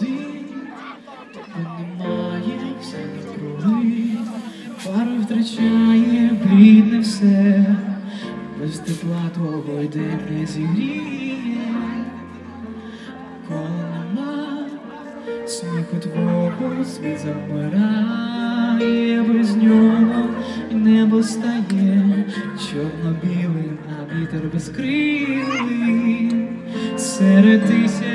один, немає все навкруги, пару втрачає блідне все, без тепла твого й день не зігріє, коли нема сміху твого світ замирає без нього, і небо стає чорно-білим, а вітер безкрилий серед тисяч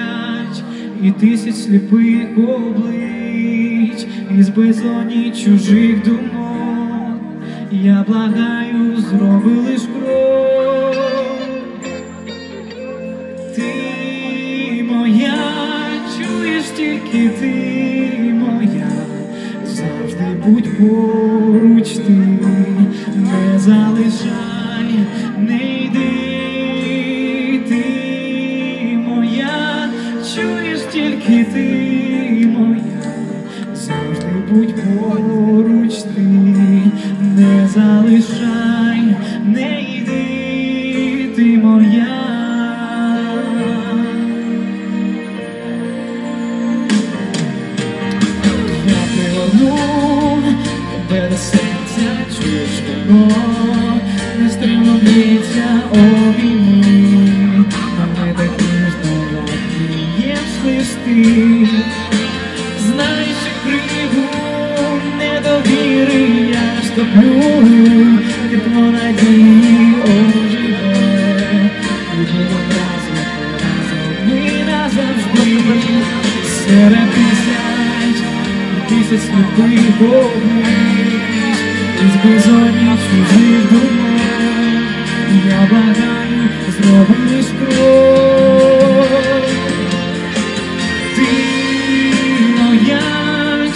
і тисяч сліпих облич із безоні чужих думок. Я благаю, зроби лиш крок. Ти моя, чуєш тільки ти моя, завжди будь поруч тільки ти моя, завжди будь поруч ти, не залишай, не йди, ти моя. Я пригорну тебе до серця, чуєш воно, не стримно б'ється обійми, Знай, що криву недовіри я стоплю, тепло надії оживе, будемо разом, разом ми назавжди, серед тисяч тисяч сліпих облич, із безодні чужих думок, я бажаю зроби лиш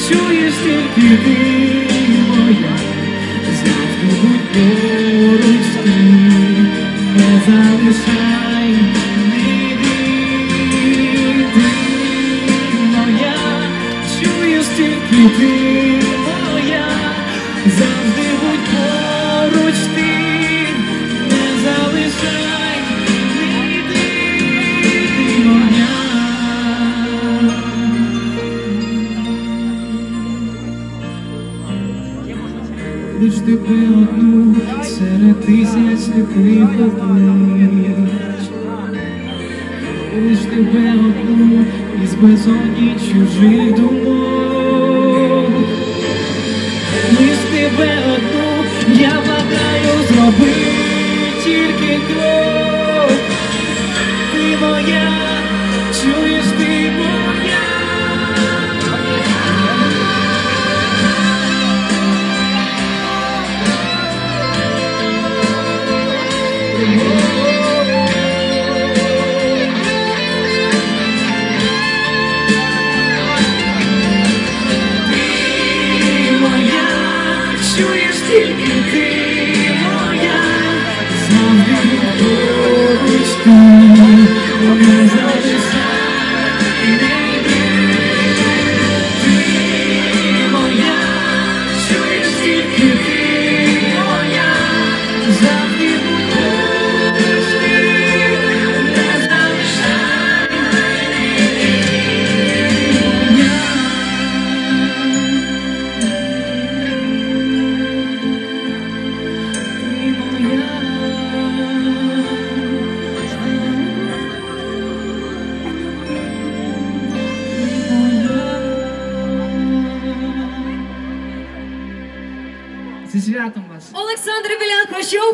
чуєш тільки ти моя, завжди будь поруч ти, не залишай, не ти моя, чуєш тільки ти моя, завжди будь поруч Лиш тебе одну серед тисяч сліпих облич. Лиш тебе одну із безодні чужих думок. Лиш тебе одну я благаю зроби тільки крок. Ти моя, чуєш чуєш тільки Зі святом вас! Олександр Білян Хрущов